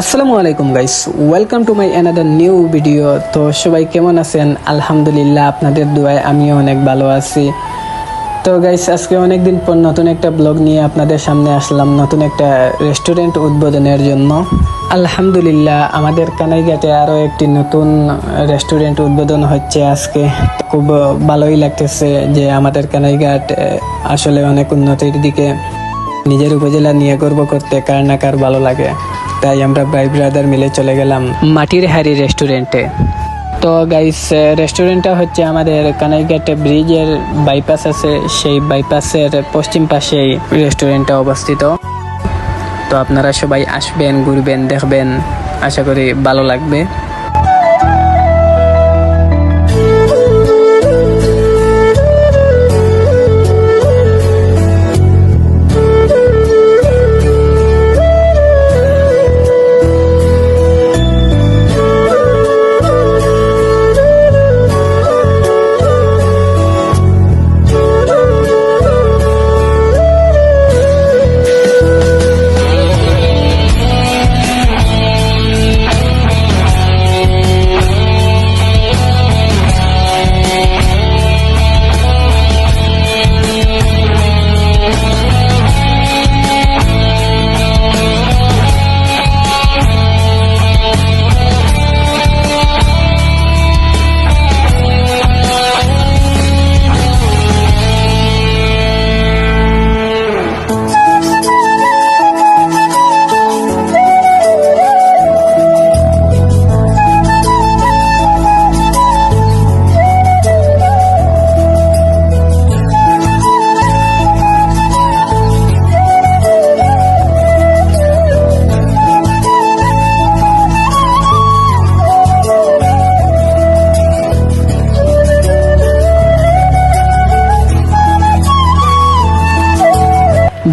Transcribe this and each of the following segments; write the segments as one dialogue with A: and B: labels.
A: আসসালামু আলাইকুম guys welcome to my another new video তো সবাই কেমন আছেন? আলহামদুলিল্লাহ, আপনাদের দোয়ায় আমিও অনেক ভালো আছি। তো গাইস আজকে অনেক দিন পর নতুন একটা ব্লগ নিয়ে আপনাদের সামনে আসলাম, নতুন একটা রেস্টুরেন্ট উদ্বোধনের জন্য। আলহামদুলিল্লাহ, আমাদের কানাইঘাটে আরও একটি নতুন রেস্টুরেন্ট উদ্বোধন হচ্ছে আজকে। খুব ভালোই লাগতেছে যে আমাদের কানাইঘাট আসলে অনেক উন্নতির দিকে নিজের উপজেলা নিয়ে গর্ব করতে কার না কার ভালো লাগে। তাই আমরা ভাই ব্রাদার মিলে চলে গেলাম মাটির হাড়ি রেস্টুরেন্টে তো গাইস রেস্টুরেন্টটা হচ্ছে আমাদের কানাইঘাটে ব্রিজের বাইপাস আছে, সেই বাইপাসের পশ্চিম পাশেই রেস্টুরেন্টটা অবস্থিত। তো আপনারা সবাই আসবেন, ঘুরবেন, দেখবেন। আশা করি ভালো লাগবে।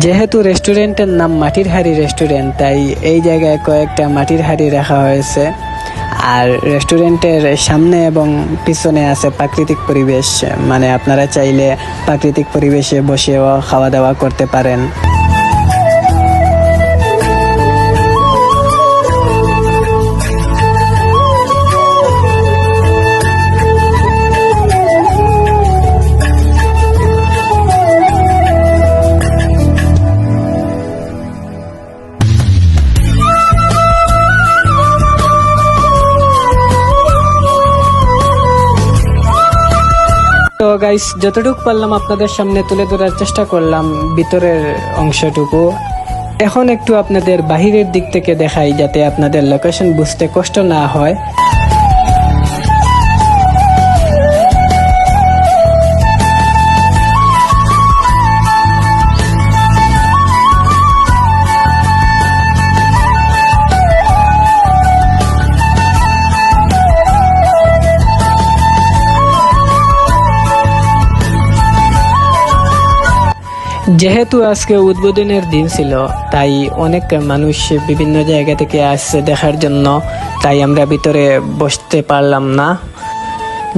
A: যেহেতু রেস্টুরেন্টের নাম মাটির হাড়ি রেস্টুরেন্ট, তাই এই জায়গায় কয়েকটা মাটির হাড়ি রাখা হয়েছে। আর রেস্টুরেন্টের সামনে এবং পিছনে আছে প্রাকৃতিক পরিবেশ। মানে আপনারা চাইলে প্রাকৃতিক পরিবেশে বসেও খাওয়া দাওয়া করতে পারেন। তো গাইস যতটুকু পারলাম আপনাদের সামনে তুলে ধরার চেষ্টা করলাম ভিতরের অংশটুকু। এখন একটু আপনাদের বাহিরের দিক থেকে দেখাই যাতে আপনাদের লোকেশন বুঝতে কষ্ট না হয়। যেহেতু আজকে উদ্বোধনের দিন ছিল, তাই অনেক মানুষ বিভিন্ন জায়গা থেকে আসছে দেখার জন্য, তাই আমরা ভিতরে বসতে পারলাম না।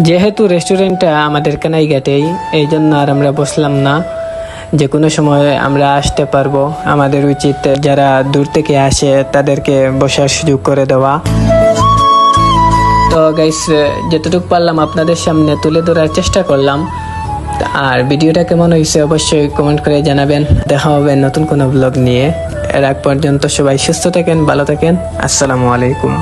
A: যেহেতু রেস্টুরেন্টটা আমাদের কানাইঘাটেই, এই জন্য আর আমরা বসলাম না। যে কোনো সময় আমরা আসতে পারব। আমাদের উচিত যারা দূর থেকে আসে, তাদেরকে বসার সুযোগ করে দেওয়া। তো গাইস যতটুকু পারলাম আপনাদের সামনে তুলে ধরার চেষ্টা করলাম। আর ভিডিওটা কেমন হয়েছে অবশ্যই কমেন্ট করে জানাবেন। দেখা হবে নতুন কোনো ব্লগ নিয়ে। এর আগ পর্যন্ত সবাই সুস্থ থাকেন, ভালো থাকেন। আসসালামু আলাইকুম।